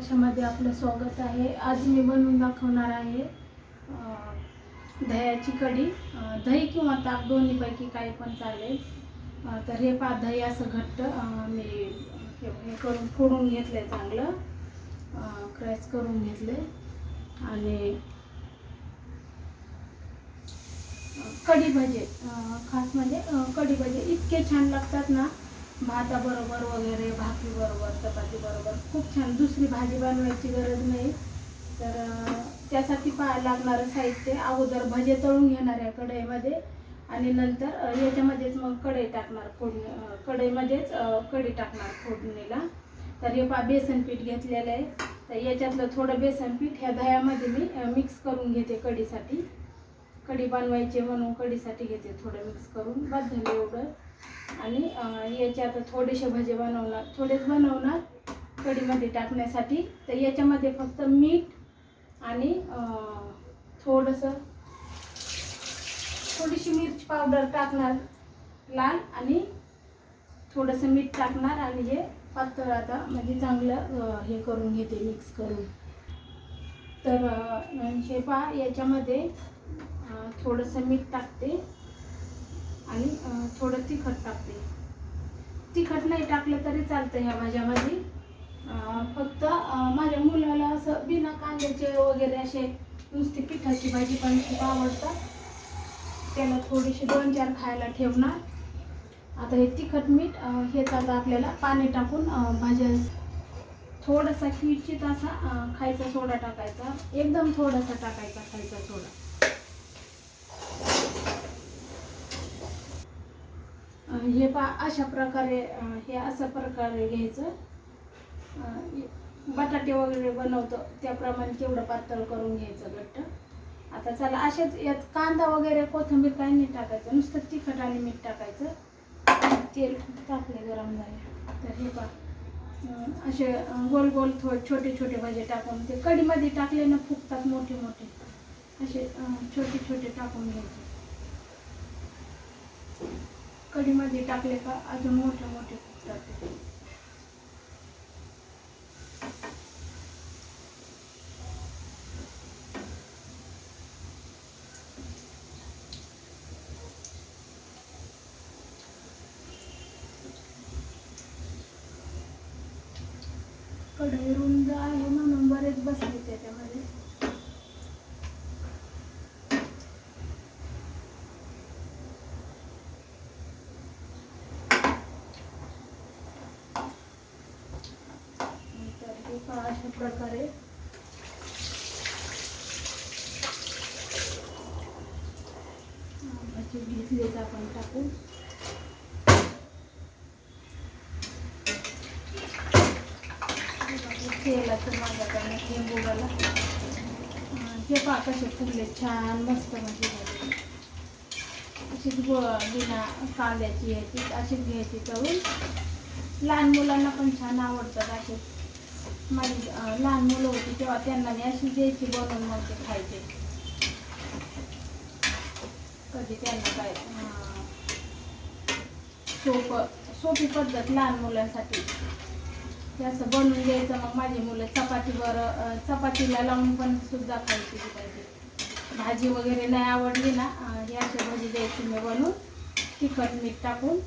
कशामध्ये आपलं स्वागत आहे. आज मी बनवून दाखवणार आहे दह्याची कढी. दही किंवा ताक दोन्हीपैकी काही पण चालेल. तर हे पा दही असं घट्ट मी हे करून फोडून घेतलं आहे चांगलं क्रॅच करून घेतले आणि कढी भजे खास म्हणजे कढी भजे इतके छान लागतात ना भाताबरोबर वगैरे भाकरी बरोबर चपाती बरोबर. खूप छान. दुसरी भाजी बनवायची गरज नाही. तर त्यासाठी पा लागणारं साहित्य अगोदर भजे तळून घेणार आहे कढईमध्ये. आणि नंतर याच्यामध्येच मग कढई टाकणार फोडणी कढईमध्येच कढी टाकणार फोडणीला. तर हे पा बेसन पीठ घेतलेलं आहे. तर याच्यातलं थोडं बेसन पीठ ह्या दह्यामध्ये मी मिक्स करून घेते कढीसाठी. कढी बनवायची म्हणून कढीसाठी घेते थोडं मिक्स करून. बस झालं एवढं. आणि याचे आता थोडेसे भजे बनवणार थोडेच बनवणार कढीमध्ये टाकण्यासाठी. तर याच्यामध्ये फक्त मीठ आणि थोडंसं थोडीशी मिरची पावडर टाकणार लाल आणि थोडंसं मीठ टाकणार आणि हे पातळ आता म्हणजे चांगलं हे करून घेते मिक्स करून. तर हे पहा याच्यामध्ये थोडंसं मीठ टाकते. आणि थोडं तिखट टाकते. तिखट नाही टाकलं तरी चालतं ह्या भाज्यामध्ये. फक्त माझ्या मुलाला असं बिना कांद्याचे वगैरे असे नुसती पिठाची भाजी पण खूप आवडतात. त्याला थोडीशी दोन चार खायला ठेवणार. आता हे तिखट मीठ हे हेच आता आपल्याला पाणी टाकून भाज्या थोडासा किंचित असा खायचा सोडा टाकायचा. एकदम थोडासा टाकायचा खायचा सोडा. हे पा अशा प्रकारे हे अशा प्रकारे घ्यायचं. बटाटे वगैरे बनवतो त्याप्रमाणे तेवढं पातळ करून घ्यायचं घट्ट. आता चला असेच यात कांदा वगैरे कोथिंबीर काही नाही टाकायचं. नुसतं तिखट आणि मीठ टाकायचं. तेल खूप तापले गरम झाले. तर हे पा असे गोल गोल थो छोटे छोटे भाजे टाकून ते कढीमध्ये टाकले ना फुगतात मोठे मोठे. असे छोटे छोटे टाकून घ्यायचे. कढीमध्ये टाकले का अजून मोठे मोठे फुटतात कढई रुंद आहे म्हणून बरेच बसले त्याच्यामध्ये तर हे पहा अशा प्रकारे अं, आपण टाकू. तेलाचं माझ्याकडनं लिंबूला हे पहा कसे फुगले छान मस्त म्हणजे भाजी अशीच गो बिना कांद्याची याची अशीच घ्यायची तळून. लहान मुलांना पण छान आवडतात असे. माझी लहान मुलं होती तेव्हा त्यांना मी अशी द्यायची बनवून मग ते खायचे. कधी त्यांना काय? सोपं सोपी पद्धत लहान मुलांसाठी. हे असं बनवून द्यायचं मग माझी मुलं चपातीवर चपातीला लावून पण सुद्धा खायची पाहिजे भाजी. वगैरे नाही आवडली ना ही अशी भाजी द्यायची मी बनवून. तिखट मीठ टाकून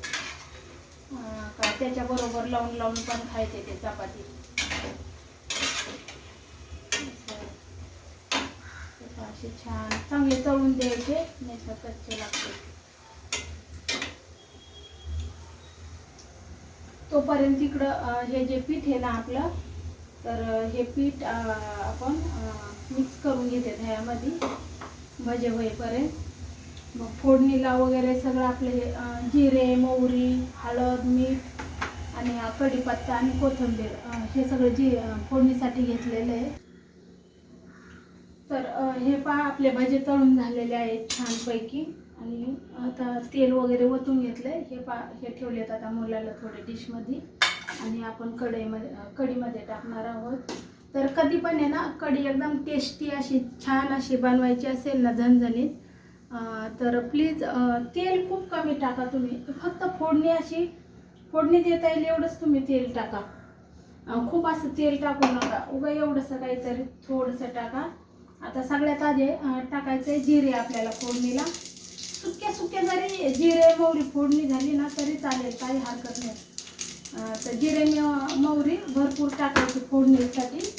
का त्याच्याबरोबर लावून लावून पण खायचे ते चपाती. असे छान चांगले तळून द्यायचे नाही तर कच्चे लागते तोपर्यंत इकडं हे जे पीठ आहे ना आपलं तर हे पीठ आपण मिक्स करून घेते दह्यामध्ये भजे होईपर्यंत. मग फोडणीला वगैरे सगळं आपलं हे जिरे मोहरी हळद मीठ आणि कढीपत्ता आणि कोथिंबीर हे सगळं जी फोडणीसाठी घेतलेलं आहे. तर हे पहा आपले भाजी तळून झालेले आहेत छानपैकी. आणि आता तेल वगैरे ओतून घेतलंय. हे पा हे ठेवलेत आता मुलाला थोडे डिशमध्ये. आणि आपण कढईमध्ये कढीमध्ये टाकणार आहोत. तर कधी पण आहे ना कढी एकदम टेस्टी अशी छान अशी बनवायची असेल ना झणझणीत तर प्लीज तेल खूप कमी टाका तुम्ही. फक्त फोडणी अशी फोडणी देता येईल एवढंच तुम्ही तेल टाका. खूप असं तेल टाकू नका. उगा एवढंसं काहीतरी थोडंसं टाका. आता सगळ्यात आधी अं, टाकायचं आहे जिरे आपल्याला फोडणीला. सुक्या सुक्या जरी जिरे मोहरी फोडणी झाली ना तरी चालेल काही हरकत नाही. तर जिरे मोहरी भरपूर टाकायची फोडणीसाठी.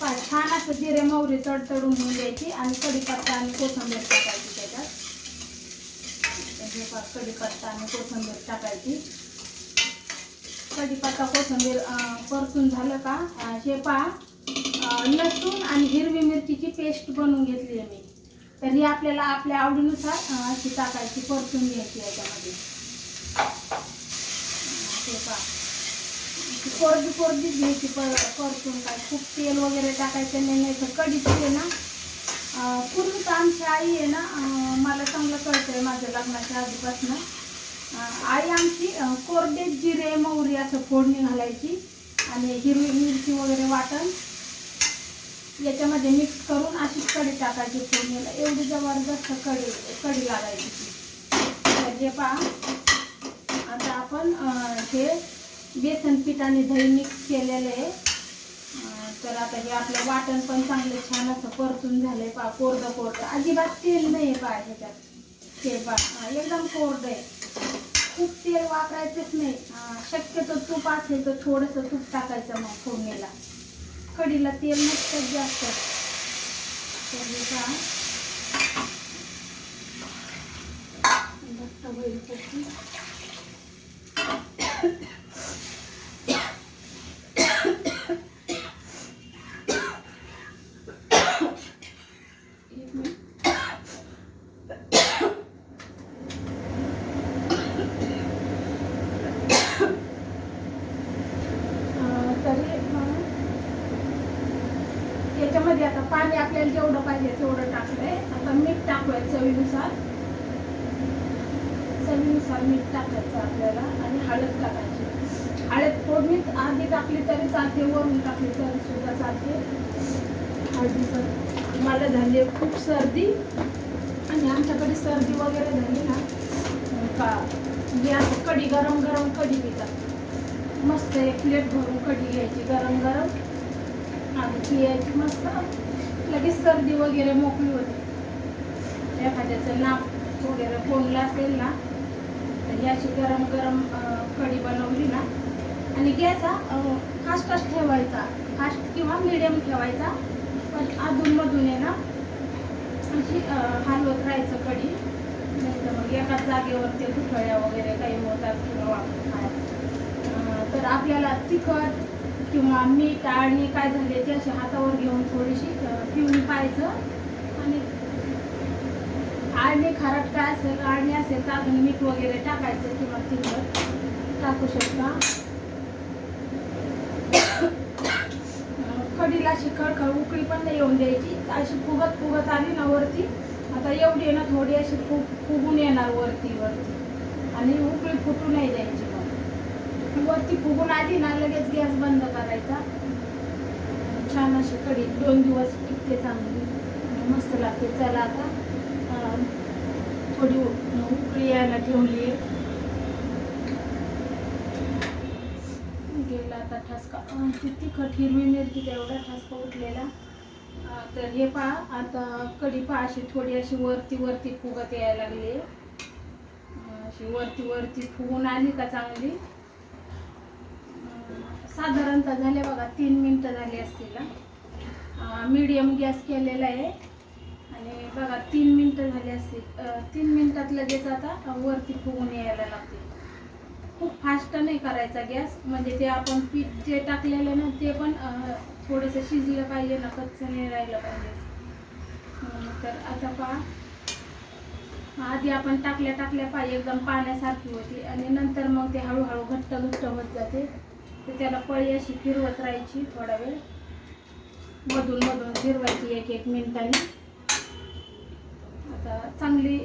पाय छान असं जिरे मोहरी तडतडून घेऊन द्यायची आणि कढीपत्ता आणि कोथंबीर टाकायची. त्याच्यात तर कढीपत्ता आणि कोथिंबीर टाकायची. कढीपत्ता कोथिंबीर परतून झालं का हे पहा. लसूण आणि हिरवी मिरचीची पेस्ट बनवून घेतली आहे मी. तर ही आपल्याला आपल्या आवडीनुसार अशी टाकायची परतून घ्यायची याच्यामध्ये. अं, पहा. कोरडी कोरडीच घ्यायची पर परतून. काय खूप तेल वगैरे टाकायचं नाही नाही तर कढीच आहे ना पूर्ण तर आमची आई आहे ना मला चांगलं कळतंय माझ्या लग्नाच्या आधीपासून. आई आमची कोरडे जिरे मोहरी असं फोडणी घालायची आणि हिरवी मिरची वगैरे वाटण. याच्यामध्ये मिक्स करून अशीच कढी टाकायची फोडणीला. एवढी जबरदस्त कढी कढी लागायची ती. तर पहा. आता आपण हे बेसन पीठ आणि दही मिक्स केलेले आहे. तर आता हे आपलं वाटण पण चांगलं छान असं परतून झालंय पा कोरडं कोरडं. अजिबात तेल नाही पा ह्याच्यात. ते पा एकदम कोरडं आहे. खूप तेल वापरायचंच नाही. शक्यतो तूप असेल तर थोडंसं तूप टाकायचं मग फोडणीला. कढीला तेल नसतं जास्त. तर हे होईल पोळी. एक मिनिट. अं, तरी अं, याच्यामध्ये आता पाणी आपल्याला जेवढं पाहिजे तेवढं टाकलंय आता मीठ टाकूया चवीनुसार चवीनुसार मीठ टाकायचं आपल्याला आणि हळद टाकायची. हळद फोडणीत आधी टाकली तरी चालते वरून टाकली तरी सुद्धा चालते. हळदीचं मला झाली आहे खूप सर्दी. आणि आमच्याकडे सर्दी वगैरे झाली ना का गॅस कढी गरम गरम कढी पितात मस्त एक प्लेट भरून कढी घ्यायची गरम गरम. आणि पियाची मस्त. लगेच सर्दी वगैरे मोकळी होते. एखाद्याचं नाक वगैरे कोंडला असेल ना तर याची गरम गरम कढी बनवली ना. आणि गॅस हा अं, फास्टच ठेवायचा. फास्ट किंवा मिडियम ठेवायचा. पण अधूनमधून आहे ना अशी हलवत राहायचं कढी. नाही तर मग एकाच जागेवर ते गुठळ्या वगैरे काही होतात किंवा तर आपल्याला तिखट किंवा मीठ आणि काय झाले ते असे हातावर घेऊन थोडीशी पिऊन पाहायचं. आणि आळणी खारट काय असेल आळणी असेल तर अजून मीठ वगैरे टाकायचं किंवा तिखट टाकू शकता. कडीला अशी खळखळ उकळी पण नाही येऊन द्यायची. अशी फुगत फुगत आली ना वरती आता एवढी आहे ना थोडी अशी फुग फुगून येणार वरती वरती. आणि उकळी फुटू नाही द्यायची मग वरती फुगून आली ना लगेच गॅस बंद करायचा. छान अशी कढी दोन दिवस टिकते चांगली. मस्त लागते. चला आता. थोडी उकळी यायला ठेवली गेला आता ठसका. किती तिखट हिरवी मिरचीचा एवढा ठसका उठलेला. तर हे पहा आता कढी पहा अशी थोडी अशी वरती वरती फुगत यायला लागली. आहे अशी वरती वरती फुगून आली का चांगली? साधारणतः झाले बघा तीन मिनटं झाली असतील मीडियम गॅस केलेला आहे. आणि बघा तीन मिनटं झाली असतील. तीन मिनटात लगेच आता वरती फुगून यायला लागते. खूप फास्ट नाही करायचा गॅस. म्हणजे ते आपण पीठ जे टाकलेलं ना ते पण थोडंसं शिजलं पाहिजे ना कच्चं नाही राहिलं पाहिजे. तर आता पहा. आधी आपण टाकल्या टाकल्या पाहिजे एकदम पाण्यासारखी होती. आणि नंतर मग ते हळूहळू घट्ट घट्ट होत जाते. तर त्याला पळी अशी फिरवत राहायची थोडा वेळ. मधून मधून फिरवायची एक एक मिनिटाने. चांगली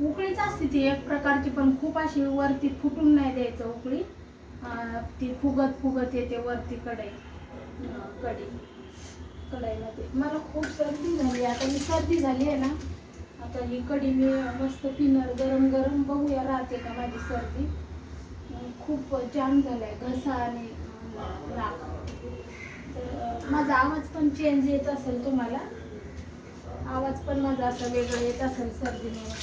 उकळीच असते ती एक प्रकारची पण खूप अशी वरती फुटून नाही द्यायचं उकळी. ती फुगत फुगत येते वरती कढई अं, कढई कढईमध्ये. मला खूप सर्दी झाली. आता ही सर्दी झाली आहे ना आता ही कढी मी मस्त पिणार गरम गरम बघूया राहते का माझी सर्दी. खूप जाम झालाय घसा आणि नाक. तर माझा आवाज पण चेंज येत असेल तुम्हाला. आवाज पण माझा असा वेगळा येत असेल सर्दीमुळे.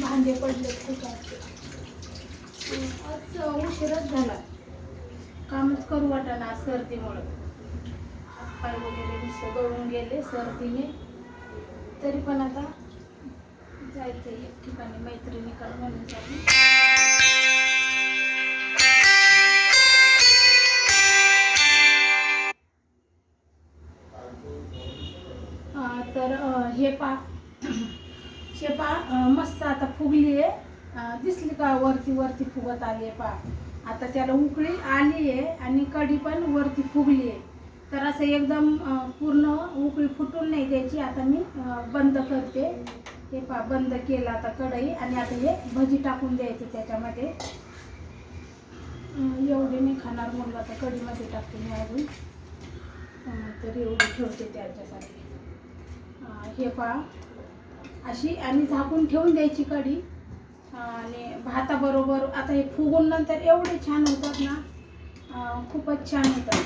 भांडे पडले खूप आज उशीरच झाला. कामच करू वाटाना सर्दीमुळं. हातपाय वगैरे नुसतं गळून गेले सर्दीने. तरी पण आता जायचं एक ठिकाणी मैत्रिणीकडे म्हणून जाते. शेपा. शेपा मस्त आता फुगली आहे. दिसली का वरती वरती फुगत आली आहे पा. आता त्याला उकळी आली आहे आणि कढी पण वरती फुगली आहे. तर असं एकदम पूर्ण उकळी फुटून नाही द्यायची. आता मी बंद करते. हे पा बंद केलं आता कढई आणि आता हे भजी टाकून द्यायचं त्याच्यामध्ये. एवढे मी खाणार म्हणलं आता कढीमध्ये टाकते मी अजून. तर एवढी ठेवते त्याच्यासाठी. हे पहा. अशी आणि झाकून ठेवून द्यायची कढी. आणि भाताबरोबर आता हे फुगून नंतर एवढे छान होतात ना खूपच छान होतात.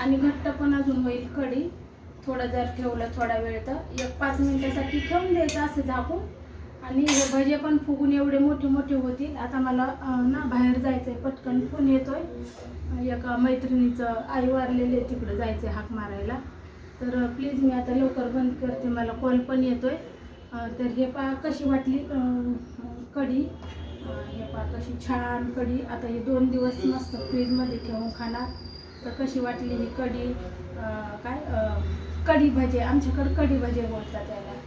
आणि- घट्ट पण अजून होईल कढी. थोडं जर ठेवलं थोडा वेळ तर एक पाच मिनटासाठी ठेवून द्यायचं असं झाकून. आणि हे भजे पण फुगून एवढे मोठे मोठे होतील. आता मला ना बाहेर जायचं आहे पटकन फोन येतोय. एका मैत्रिणीचं आई वारलेले तिकडं जायचं आहे हाक मारायला. तर प्लीज मी आता लवकर बंद करते. मला कॉल पण येतोय. आहे तर हे पा कशी वाटली कढी. हे पा कशी छान कढी. आता हे दोन दिवस मस्त फ्रीजमध्ये ठेवून खाणार. तर कशी वाटली ही कढी? काय? कढी भजे. आमच्याकडे कढी भजे बोलतात त्याला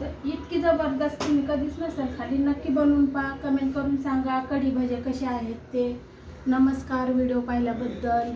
तर इतकी जबरदस्त तुम्ही कधीच नसेल खाली नक्की बनवून पा कमेंट करून सांगा कढी भजे कसे आहेत ते. नमस्कार व्हिडिओ पाहिल्याबद्दल.